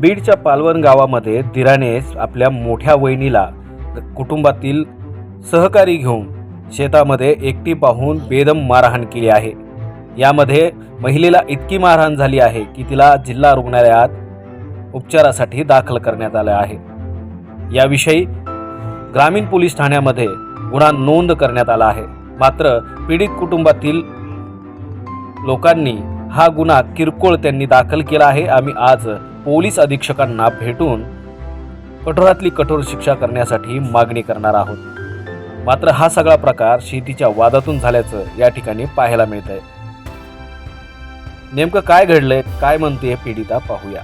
बीडच्या पालवण गावामध्ये दिराने आपल्या मोठ्या वहिनीला कुटुंबातील सहकारी घेऊन शेतामध्ये एकटी पाहून बेदम मारहाण केली आहे. यामध्ये महिलेला इतकी मारहाण झाली आहे की तिला जिल्हा रुग्णालयात उपचारासाठी दाखल करण्यात आलं आहे. याविषयी ग्रामीण पोलीस ठाण्यामध्ये गुन्हा नोंद करण्यात आला आहे. मात्र पीडित कुटुंबातील लोकांनी हा गुन्हा किरकोळ त्यांनी दाखल केला आहे. आम्ही आज पोलीस अधीक्षकांना भेटून कठोरातली कठोर शिक्षा करण्यासाठी मागणी करणार आहोत. मात्र हा सगळा प्रकार शेतीच्या वादातून झाल्याचं या ठिकाणी पाहायला मिळत आहे नेमकं काय घडलंय काय म्हणते पीडिता पाहूया.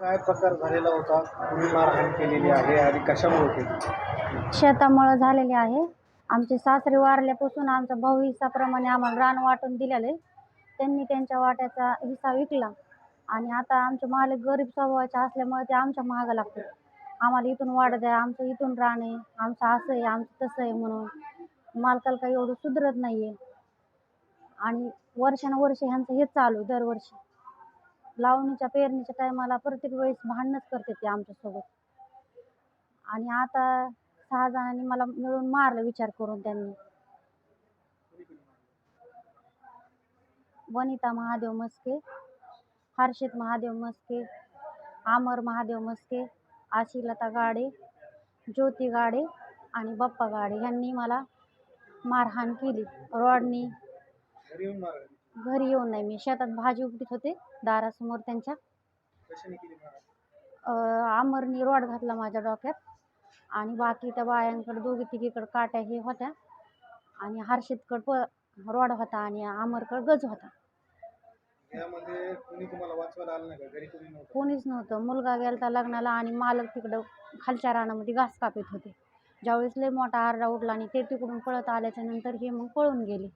काय प्रकार झालेला होता? कुणी मारहाण केलेली आहे आणि कशामुळे केली? शेतामुळं झालेले आहे. आमचे सासरे वारल्यापासून आमचा भाऊ हिस्साप्रमाणे आम्हाला रान वाटून दिलेले त्यांनी त्यांच्या वाट्याचा हिस्सा विकला. आणि आता आमचे मालक गरीब स्वभावाचे असल्यामुळे ते आमच्या मागं लागतात. आम्हाला इथून वाढ द्या आमचं इथून राहणे आमचं असं आहे आमचं तसं आहे म्हणून मालकाला काही एवढं सुधरत नाही आहे आणि वर्षानुवर्ष ह्यांचं हेच चालू आहे दरवर्षी. लावणीच्या पेरणीच्या टायमाला प्रत्येक वेळेस भांडणच करते ते आमच्यासोबत. आणि आता सहा जणांनी मला मिळून मारलं विचार करून त्यांनी. वनिता महादेव मस्के हर्षित महादेव मस्के आमर महादेव मस्के आशिलता गाडे ज्योती गाडे आणि बप्पा गाडे यांनी मला मारहाण केली. रॉडनी घरी येऊन नाही मी शेतात भाजी उपटीत होते दारासमोर त्यांच्या आमरनी रॉड घातला माझ्या डोक्यात आणि बाकी त्या बायांकडे दोघी तिघीकडे काट्या हे होत्या आणि हर्षितकड प रॉड होता आणि आमरकड गज होता. यामध्ये कुणी तुम्हाला वाचवायला आलं नाही का? घरी कुणी नव्हतं? कोणीच नव्हतं. मुलगा गेलता लग्नाला आणि मालक तिकडं खालच्या रानामध्ये घास कापत होते. ज्यावेळेस लय मोठा आरडा उठला आणि ते तिकडून पळत आल्याच्यानंतर हे मग पळून गेले.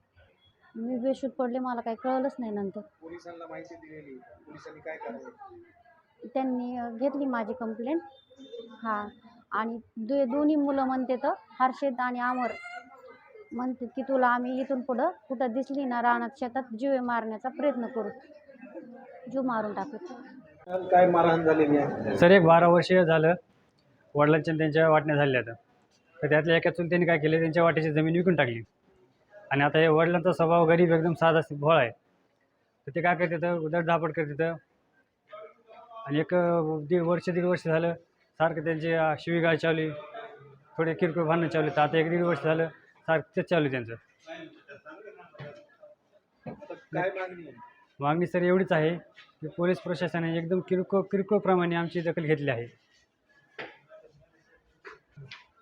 मी बेशूद पडले मला काही कळलंच नाही नंतर. पोलिसांना माहिती दिलेली. पोलिसांनी काय करावं? त्यांनी अ, घेतली माझी कंप्लेंट हां. आणि दो दोन्ही मुलं म्हणते तर हर्षित आणि अमर म्हणते की तुला आम्ही इथून पुढं कुठं दिसली ना रानात शेतात जीवे मारण्याचा प्रयत्न करू. जीव मारून टाकू. काय मारहाण झालेली आहे सर एक बारा वर्ष झालं वडिलांच्या आणि त्यांच्या वाटण्या झाल्या आता. तर त्यातल्या एका चुलत्याने काय केलं त्यांच्या वाट्याची जमीन विकून टाकली. आणि आता हे वडिलांचा स्वभाव गरीब एकदम साधा भोळा आहे. तर ते काय करतात उदरधापड करतात. आणि एक अं, दीड वर्ष दीड वर्ष झालं सारखं त्यांची अं, शिवीगाळ आहे. थोडे किरकोळ भांडणं चालू आहेत. आता एक दीड वर्ष झालं सारखं चालू आहे त्यांचं. मागणी सर एवढीच आहे की पोलीस प्रशासनाने एकदम किरकोळ किरकोळप्रमाणे आमची दखल घेतली आहे.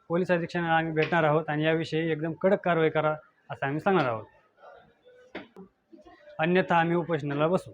पोलीस अधीक्षकांना आम्ही भेटणार आहोत आणि याविषयी एकदम कडक कारवाई करा असं आम्ही सांगणार आहोत. अन्यथा आम्ही उपोषणाला बसू.